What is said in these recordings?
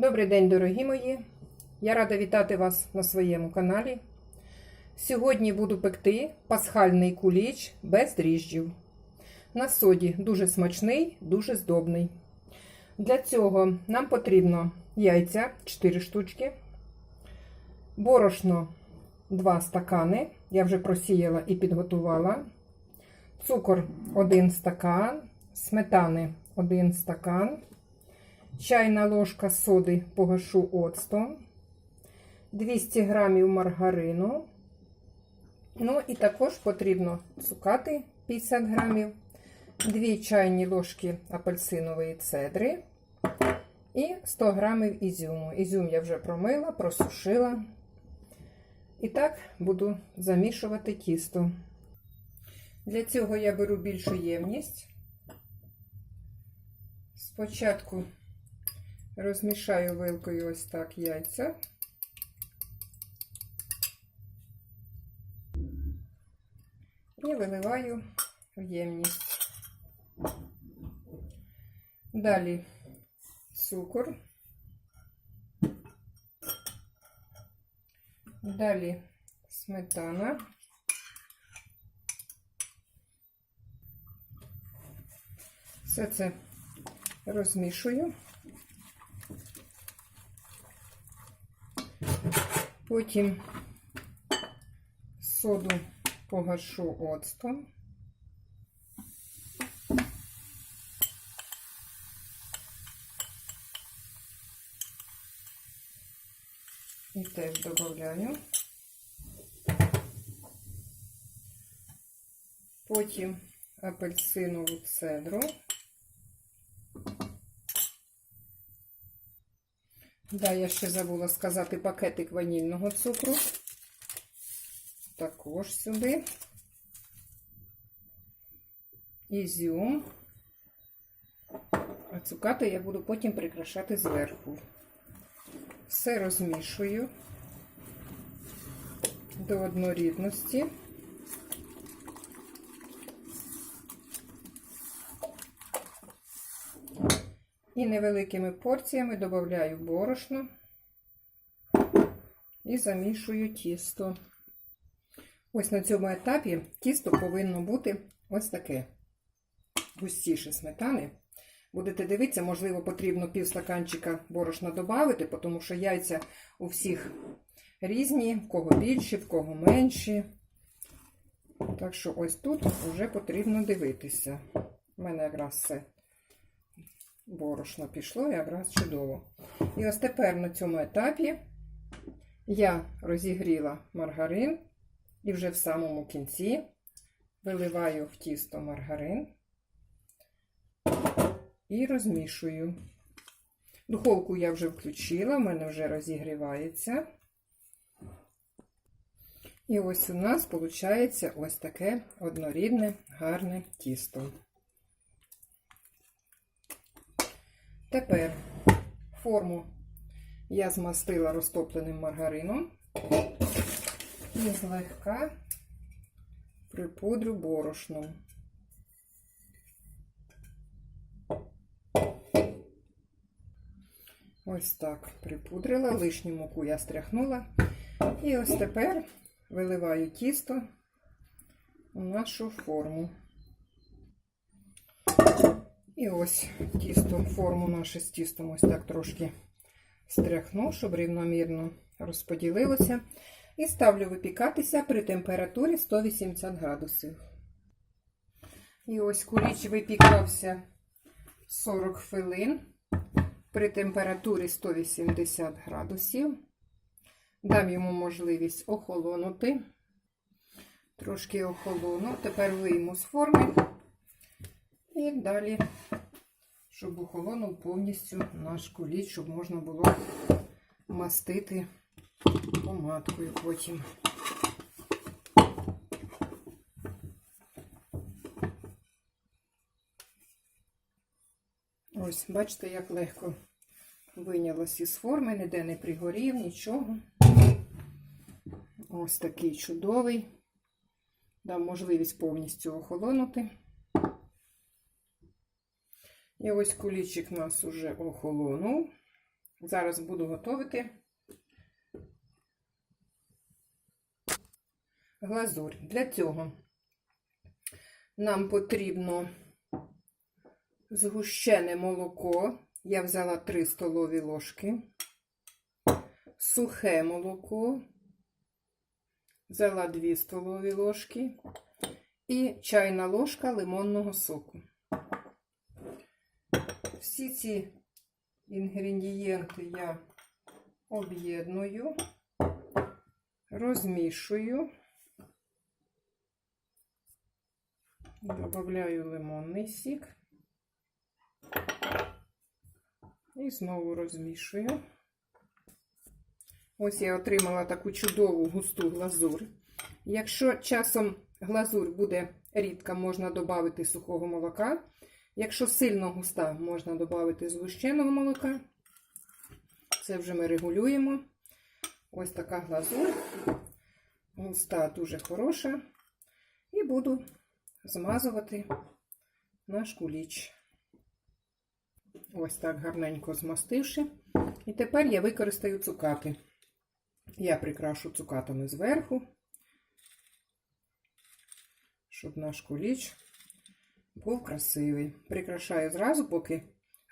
Добрий день, дорогі мої! Я рада вітати вас на своєму каналі. Сьогодні буду пекти пасхальний куліч без дріжджів. На соді дуже смачний, дуже здобний. Для цього нам потрібно яйця 4 штучки, борошно 2 стакани. Я вже просіяла і підготувала. Цукор 1 стакан, сметани 1 стакан чайна ложка соди погашу оцтом, 200 грамів маргарину. Ну і також потрібно цукати 50 грамів, 2 чайні ложки апельсинової цедри і 100 грамів ізюму. Ізюм я вже промила, просушила. І так буду замішувати тісто. Для цього я беру більшу ємність. Спочатку Розмішаю вилкою ось так яйця. І виливаю в ємність. Далі цукор. Далі сметана. Все це розмішую. Потім соду погашу оцтом. І теж додаю. Потім апельсинову цедру. Да, я ще забула сказати пакетик ванільного цукру. Також сюди. Ізюм. А цукати я буду потім прикрашати зверху. Все розмішую до однорідності. І невеликими порціями додаю борошно і замішую тісто. Ось на цьому етапі тісто повинно бути ось таке густіше сметани. Будете дивитися, можливо, потрібно пів стаканчика борошна додати, тому що яйця у всіх різні, в кого більші, в кого менші. Так що ось тут вже потрібно дивитися. У мене якраз все борошно пішло якраз чудово. І ось тепер на цьому етапі я розігріла маргарин і вже в самому кінці виливаю в тісто маргарин і розмішую. Духовку я вже включила, в мене вже розігрівається. І ось у нас виходить ось таке однорідне, гарне тісто. Тепер форму я змастила розтопленим маргарином і злегка припудрю борошном. Ось так припудрила, лишню муку я стряхнула. І ось тепер виливаю тісто у нашу форму. І ось тісто, форму наше з тістом ось так трошки стряхну, щоб рівномірно розподілилося. І ставлю випікатися при температурі 180 градусів. І ось куліч випікався 40 хвилин при температурі 180 градусів. Дам йому можливість охолонути. Трошки охолону. Тепер вийму з форми. І далі, щоб охолонув повністю наш куліч, щоб можна було мастити помадкою потім. Ось, бачите, як легко вийнялось із форми, ніде не пригорів, нічого. Ось такий чудовий. Дам можливість повністю охолонути. І ось кулічик у нас уже охолонув. Зараз буду готувати глазурь. Для цього нам потрібно згущене молоко. Я взяла 3 столові ложки, сухе молоко, взяла 2 столові ложки і чайна ложка лимонного соку. Всі ці інгредієнти я об'єдную, розмішую, додаю лимонний сік і знову розмішую. Ось я отримала таку чудову густу глазур. Якщо часом глазур буде рідка, можна додати сухого молока. Якщо сильно густа, можна додати згущеного молока. Це вже ми регулюємо. Ось така глазур. Густа дуже хороша. І буду змазувати наш куліч. Ось так гарненько змастивши. І тепер я використаю цукати. Я прикрашу цукатами зверху, щоб наш куліч був красивий. Прикрашаю зразу, поки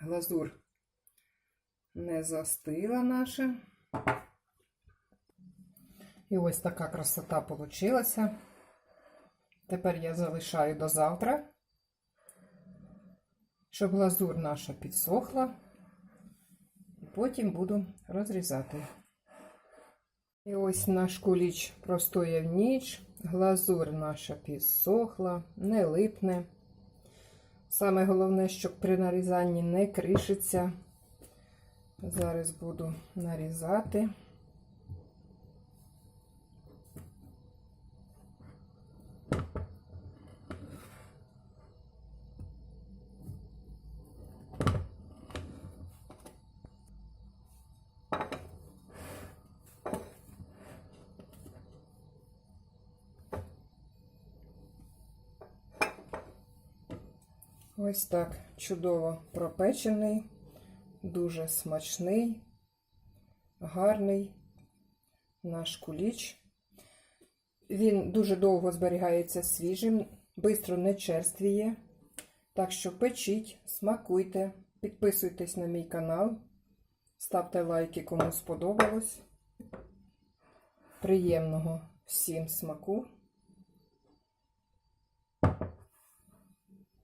глазур не застила наша. І ось така красота получилася. Тепер я залишаю до завтра, щоб глазур наша підсохла. І потім буду розрізати. І ось наш куліч простояв ніч, глазур наша підсохла, не липне. Саме головне, щоб при нарізанні не кришиться. Зараз буду нарізати. Ось так чудово пропечений, дуже смачний, гарний наш куліч. Він дуже довго зберігається свіжим, швидко не черствіє. Так що печіть, смакуйте, підписуйтесь на мій канал, ставте лайки, кому сподобалось. Приємного всім смаку!